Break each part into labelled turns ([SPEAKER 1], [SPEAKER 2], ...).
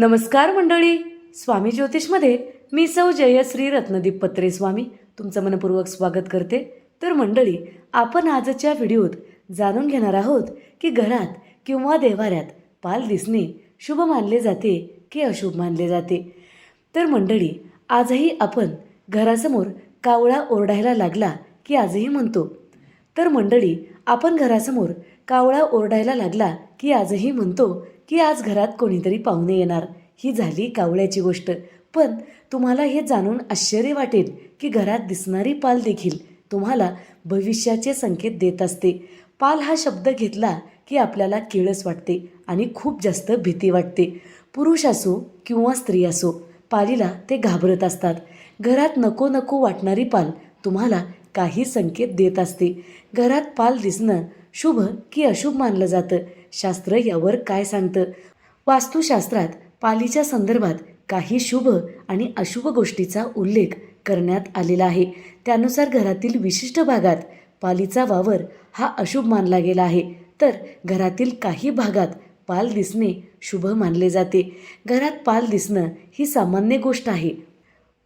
[SPEAKER 1] नमस्कार मंडळी. स्वामी ज्योतिषमध्ये मी सौ जयश्री रत्नदीप पत्रे स्वामी तुमचं मनपूर्वक स्वागत करते. तर मंडळी आपण आजच्या व्हिडिओत जाणून घेणार आहोत की घरात किंवा देवाऱ्यात पाल दिसणे शुभ मानले जाते की अशुभ मानले जाते. तर मंडळी आजही आपण घरासमोर कावळा ओरडायला लागला की आजही म्हणतो. तर मंडळी आपण घरासमोर कावळा ओरडायला लागला की आजही म्हणतो की आज घरात कोणीतरी पाहुणे येणार. ही झाली कावळ्याची गोष्ट. पण तुम्हाला हे जाणून आश्चर्य वाटेल की घरात दिसणारी पाल देखील तुम्हाला भविष्याचे संकेत देत असते. पाल हा शब्द घेतला की आपल्याला किळस वाटते आणि खूप जास्त भीती वाटते. पुरुष असो किंवा स्त्री असो पालीला ते घाबरत असतात. घरात नको नको वाटणारी पाल तुम्हाला काही संकेत देत असते. घरात पाल दिसणं शुभ की अशुभ मानलं जातं. शास्त्र यावर काय सांगतं? वास्तुशास्त्रात पालीच्या संदर्भात काही शुभ आणि अशुभ गोष्टीचा उल्लेख करण्यात आलेला आहे. त्यानुसार घरातील विशिष्ट भागात पालीचा वावर हा अशुभ मानला गेला आहे. तर घरातील काही भागात पाल दिसणे शुभ मानले जाते. घरात पाल दिसणं ही सामान्य गोष्ट आहे.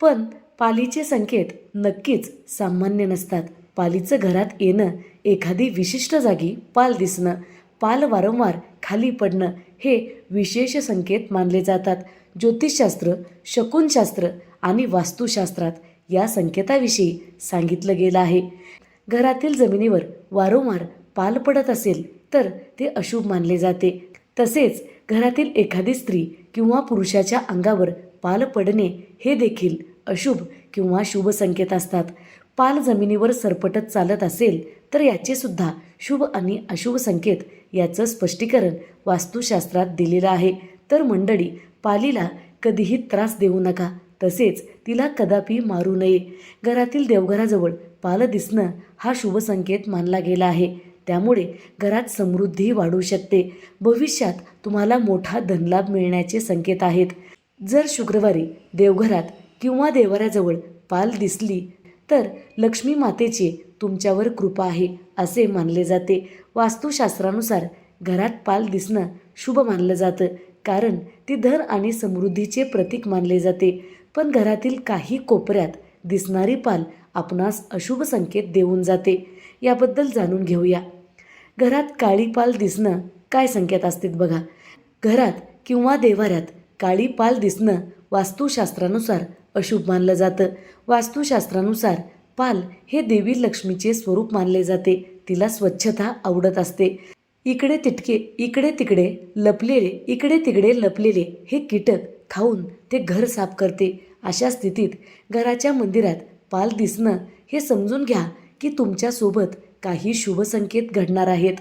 [SPEAKER 1] पण पालीचे संकेत नक्कीच सामान्य नसतात. पालीचं घरात येणं एखादी विशिष्ट जागी पाल दिसणं पाल वारंवार खाली पडणं हे विशेष संकेत मानले जातात. ज्योतिषशास्त्र शकुनशास्त्र आणि वास्तुशास्त्रात या संकेताविषयी सांगितलं गेलं आहे. घरातील जमिनीवर वारंवार पाल पडत असेल तर ते अशुभ मानले जाते. तसेच घरातील एखादी स्त्री किंवा पुरुषाच्या अंगावर पाल पडणे हे देखील अशुभ किंवा शुभ संकेत असतात. पाल जमिनीवर सरपटत चालत असेल तर याचे सुद्धा शुभ आणि अशुभ संकेत याचं स्पष्टीकरण वास्तुशास्त्रात दिलेलं आहे. तर मंडळी पालीला कधीही त्रास देऊ नका. तसेच तिला कदापि मारू नये. घरातील देवघराजवळ पाल दिसणं हा शुभ संकेत मानला गेला आहे. त्यामुळे घरात समृद्धी वाढू शकते. भविष्यात तुम्हाला मोठा धनलाभ मिळण्याचे संकेत आहेत. जर शुक्रवारी देवघरात किंवा देवाऱ्याजवळ पाल दिसली तर लक्ष्मी मातेची तुमच्यावर कृपा आहे असे मानले जाते. वास्तुशास्त्रानुसार घरात पाल दिसणं शुभ मानलं जातं कारण ती धन आणि समृद्धीचे प्रतीक मानले जाते. पण घरातील काही कोपऱ्यात दिसणारी पाल आपणास अशुभ संकेत देऊन जाते. याबद्दल जाणून घेऊया. घरात काळी पाल दिसणं काय संकेत असतात बघा. घरात किंवा देवाऱ्यात काळी पाल दिसणं वास्तुशास्त्रानुसार अशुभ मानलं जातं. वास्तुशास्त्रानुसार पाल हे देवी लक्ष्मीचे स्वरूप मानले जाते. तिला स्वच्छता आवडत असते. इकडे तिटके इकडे तिकडे लपलेले इकडे तिकडे लपलेले हे कीटक खाऊन ते घर साफ करते. अशा स्थितीत घराच्या मंदिरात पाल दिसणं हे समजून घ्या की तुमच्यासोबत काही शुभ संकेत घडणार आहेत.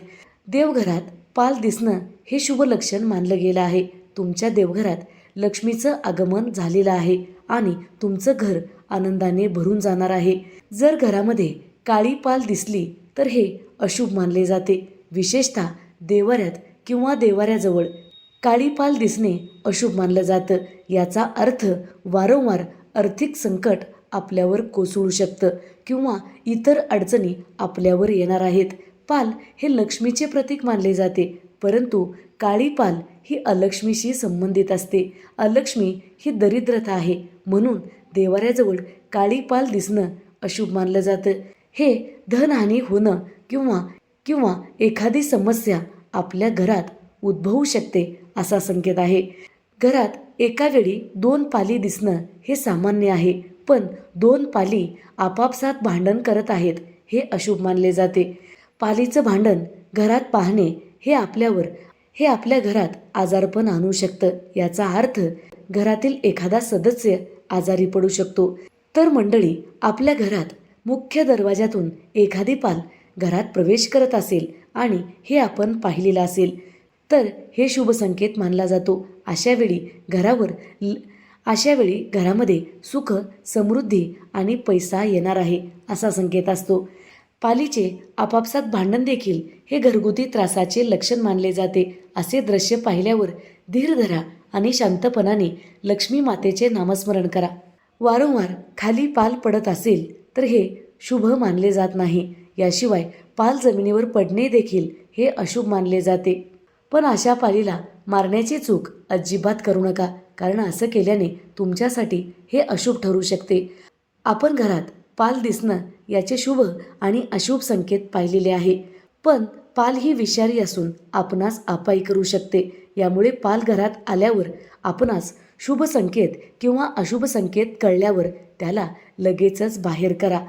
[SPEAKER 1] देवघरात पाल दिसणं हे शुभ लक्षण मानलं गेलं आहे. तुमच्या देवघरात लक्ष्मीचं आगमन झालेलं आहे आणि तुमचं घर आनंदाने भरून जाणार आहे. जर घरामध्ये काळी पाल दिसली तर हे अशुभ मानले जाते. विशेषतः देवाऱ्यात किंवा देवाऱ्याजवळ. काळी पाल दिसणे अशुभ मानलं जातं. याचा अर्थ वारंवार आर्थिक संकट आपल्यावर कोसळू शकतं किंवा इतर अडचणी आपल्यावर येणार आहेत. पाल हे लक्ष्मीचे प्रतीक मानले जाते. परंतु काळीपाल ही अलक्ष्मीशी संबंधित असते. अलक्ष्मी ही दरिद्रता आहे म्हणून देवाऱ्याजवळ काळीपाल दिसणं अशुभ मानलं जातं. हे धनहानी होणं किंवा किंवा एखादी समस्या आपल्या घरात उद्भवू शकते असा संकेत आहे. घरात एका वेळी दोन पाली दिसणं हे सामान्य आहे पण दोन पाली आपापसात भांडण करत आहेत हे अशुभ मानले जाते. पालीचं भांडण घरात पाहणे हे आपल्यावर हे आपल्या घरात आजारपण आणू शकतं. याचा अर्थ घरातील एखादा सदस्य आजारी पडू शकतो. तर मंडळी आपल्या घरात मुख्य दरवाजातून एखादी पाल घरात प्रवेश करत असेल आणि हे आपण पाहिलेलं असेल तर हे शुभ संकेत मानला जातो. अशा वेळी घरावर ल- अशा वेळी घरामध्ये सुख समृद्धी आणि पैसा येणार आहे असा संकेत असतो. पालीचे आपापसात भांडण देखील हे घरगुती त्रासाचे लक्षण मानले जाते असे दृश्य पाहिल्यावर धीर धरा आणि शांतपणाने लक्ष्मी मातेचे नामस्मरण करा. वारंवार खाली पाल पडत असेल तर हे शुभ मानले जात नाही. याशिवाय पाल जमिनीवर पडणे देखील हे अशुभ मानले जाते. पण अशा पालीला मारण्याची चूक अजिबात करू नका कारण असं केल्याने तुमच्यासाठी हे अशुभ ठरू शकते. आपण घरात पाल दिसणं याचे शुभ आणि अशुभ संकेत पाहिलेले आहे. पण पाल ही विषारी असून आपणास अपायी करू शकते. यामुळे पाल घरात आल्यावर आपणास शुभ संकेत किंवा अशुभ संकेत कळल्यावर त्याला लगेचच बाहेर करा.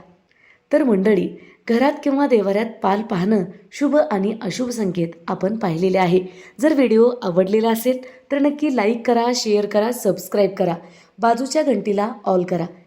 [SPEAKER 1] तर मंडळी घरात किंवा देवाऱ्यात पाल पाहणं शुभ आणि अशुभ संकेत आपण पाहिलेले आहे. जर व्हिडिओ आवडलेला असेल तर नक्की लाईक करा शेअर करा सबस्क्राईब करा. बाजूच्या घंटीला ऑल करा.